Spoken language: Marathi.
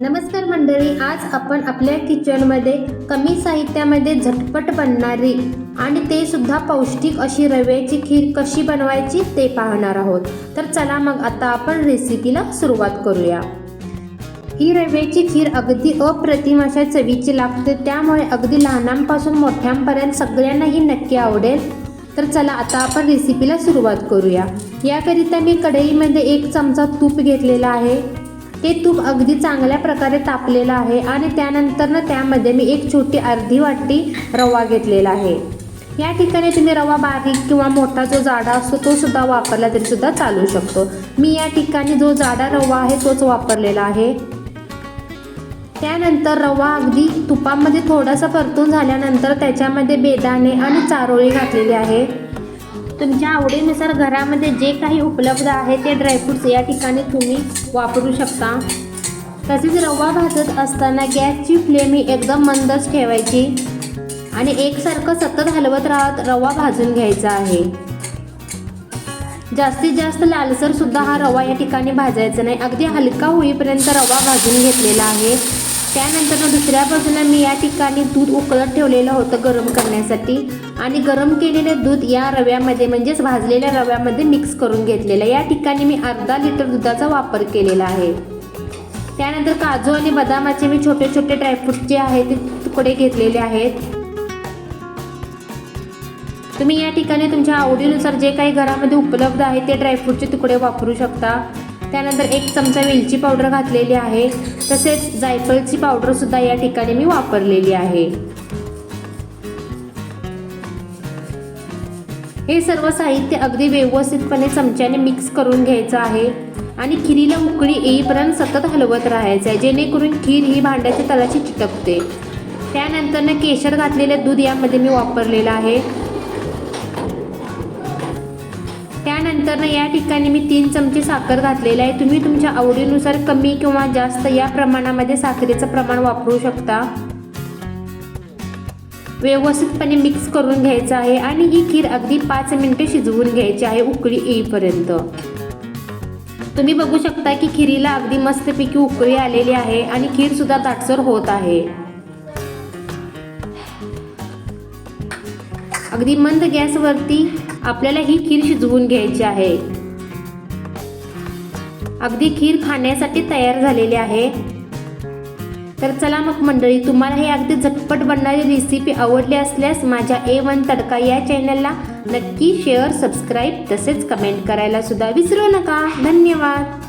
नमस्कार मंडळी आज आपण आपल्या किचनमध्ये कमी साहित्यामध्ये झटपट बनणारी आणि ते सुद्धा पौष्टिक अशी रव्याची खीर कशी बनवायची ते पाहणार आहोत. तर चला मग आता आपण रेसिपीला सुरुवात करूया. ही रव्याची खीर अगदी अप्रतिम अशा चवीची लागते त्यामुळे अगदी लहानांपासून मोठ्यांपर्यंत सगळ्यांना ही नक्की आवडेल. तर चला आता आपण रेसिपीला सुरुवात करूया. याकरिता मी कढईमध्ये एक चमचा तूप घेतलेला आहे. ते तूप अगदी चांगल्या प्रकारे तापलेलं आहे आणि त्यानंतर ना त्यामध्ये मी एक छोटी अर्धी वाटी रवा घेतलेला आहे. या ठिकाणी तुम्ही रवा बारीक किंवा मोठा जो जाडा असतो तो सुद्धा वापरला तरी सुद्धा चालू शकतो. मी या ठिकाणी जो जाडा रवा आहे तोच वापरलेला आहे. त्यानंतर रवा अगदी तुपामध्ये थोडासा परतून झाल्यानंतर त्याच्यामध्ये बेदाणे आणि चारोळी घातलेली आहे. तुमच्या आवडीनुसार घरामध्ये जे काही उपलब्ध आहे ते ड्रायफ्रूट्स या ठिकाणी तुम्ही वापरू शकता. तसेच रवा भाजत असताना गॅसची फ्लेम ही एकदम मंदच ठेवायची आणि एकसारखं सतत हलवत राहत रवा भाजून घ्यायचा आहे. जास्तीत जास्त लालसर सुद्धा हा रवा या ठिकाणी भाजायचा नाही. अगदी हलका होईपर्यंत रवा भाजून घेतलेला आहे. त्यानंतर दुसऱ्या बाजूला मी या ठिकाणी दूध उकळत ठेवलेलं होतं गरम करण्यासाठी. आणि गरम केलेले दूध या रव्यामध्ये म्हणजेच भाजलेल्या रव्यामध्ये मिक्स करून घेतलेलं. या ठिकाणी मी अर्धा लिटर दुधाचा वापर केलेला आहे. त्यानंतर काजू आणि बदामाचे मी छोटे छोटे ड्रायफ्रूट जे आहेत ते तुकडे घेतलेले आहेत. तुम्ही या ठिकाणी तुमच्या आवडीनुसार जे काही घरामध्ये उपलब्ध आहे ते ड्रायफ्रूटचे तुकडे वापरू शकता. त्यानंतर एक चमचा वेलची पावडर घातलेली आहे. तसेच जायफळची पावडरसुद्धा या ठिकाणी मी वापरलेली आहे. हे सर्व साहित्य अगदी व्यवस्थितपणे चमच्याने मिक्स करून घ्यायचं आहे. आणि खिरीला उकळी येईपर्यंत सतत हलवत राहायचं आहे. जेणेकरून खीर ही भांड्याच्या तळाची चिटकते. त्यानंतर केशर घातलेलं दूध यामध्ये मी वापरलेलं आहे. त्यानंतर या ठिकाणी मी तीन चमचे साखर घातलेले आहे. तुम्ही तुमच्या आवडीनुसार कमी किंवा जास्त या प्रमाणामध्ये साखरेचं प्रमाण वापरू शकता. व्यवस्थितपणे मिक्स करून घ्यायचं आहे आणि ही खीर अगदी पाच मिनिटे शिजवून घ्यायची आहे उकळी येईपर्यंत. तुम्ही बघू शकता की खिरीला अगदी मस्तपैकी उकळी आलेली आहे आणि खीर सुद्धा दाटसर होत आहे. अगदी मंद गॅसवरती आपल्याला ही खीर शिजवून घ्यायची आहे. अगदी खीर खाण्यासाठी तयार झालेली आहे. तर चला मग मंडळी तुम्हाला हे अगदी झटपट बनणारी रेसिपी आवडली असल्यास माझ्या ए वन तडका या चॅनलला नक्की शेअर सबस्क्राईब तसेच कमेंट करायला सुद्धा विसरू नका. धन्यवाद.